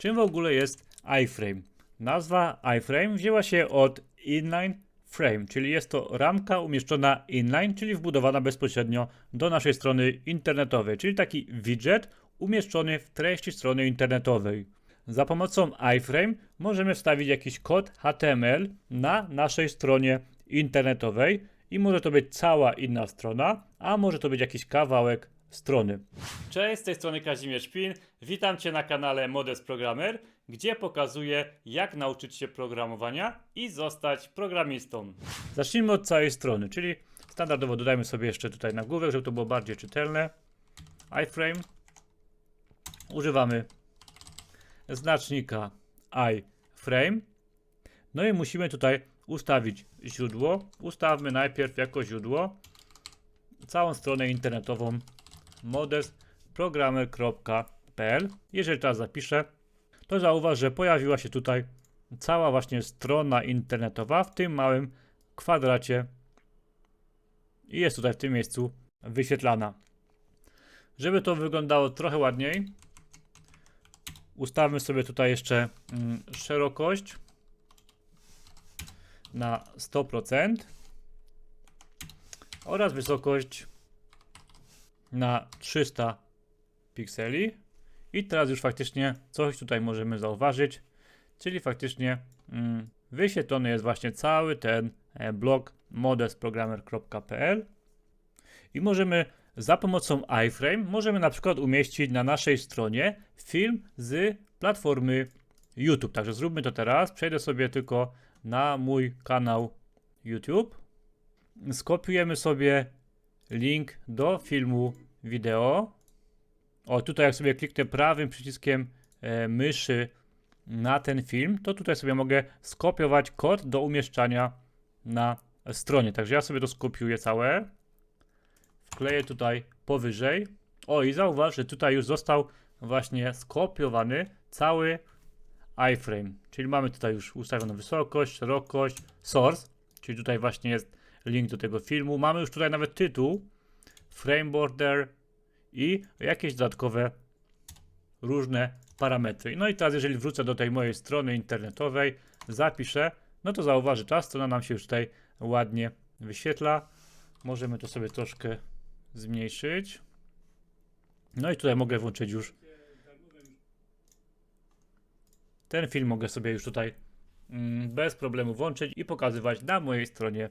Czym w ogóle jest iframe? Nazwa iframe wzięła się od inline frame, czyli jest to ramka umieszczona inline, czyli wbudowana bezpośrednio do naszej strony internetowej, czyli taki widget umieszczony w treści strony internetowej. Za pomocą iframe możemy wstawić jakiś kod HTML na naszej stronie internetowej i może to być cała inna strona, a może to być jakiś kawałek strony. Cześć, z tej strony Kazimierz Szpin. Witam Cię na kanale Modest Programmer, gdzie pokazuję jak nauczyć się programowania i zostać programistą. Zacznijmy od całej strony, czyli standardowo dodajmy sobie jeszcze tutaj na głowę, żeby to było bardziej czytelne. iframe. Używamy znacznika iframe. No i musimy tutaj ustawić źródło. Ustawmy najpierw jako źródło całą stronę internetową modestprogrammer.pl. Jeżeli teraz zapiszę, to zauważ, że pojawiła się tutaj cała właśnie strona internetowa w tym małym kwadracie i jest tutaj w tym miejscu wyświetlana. Żeby to wyglądało trochę ładniej, ustawmy sobie tutaj jeszcze mm, szerokość na 100% oraz wysokość na 300 pikseli. I teraz już faktycznie coś tutaj możemy zauważyć, czyli faktycznie mm, wyświetlony jest właśnie cały ten e, blok modestprogrammer.pl i możemy za pomocą iframe możemy na przykład umieścić na naszej stronie film z platformy YouTube. Także zróbmy to teraz. Przejdę sobie tylko na mój kanał YouTube. Skopiujemy sobie link do filmu wideo. O, tutaj jak sobie kliknę prawym przyciskiem e, myszy na ten film, to tutaj sobie mogę skopiować kod do umieszczania na stronie. Także ja sobie to skopiuję całe. Wkleję tutaj powyżej. O, i zauważ, że tutaj już został właśnie skopiowany cały iframe. Czyli mamy tutaj już ustawioną wysokość, szerokość, source, czyli tutaj właśnie jest link do tego filmu. Mamy już tutaj nawet tytuł, frame border i jakieś dodatkowe różne parametry. No i teraz jeżeli wrócę do tej mojej strony internetowej, zapiszę, no to zauważy ta strona nam się już tutaj ładnie wyświetla. Możemy to sobie troszkę zmniejszyć. No i tutaj mogę włączyć już ten film mogę sobie już tutaj mm, bez problemu włączyć i pokazywać na mojej stronie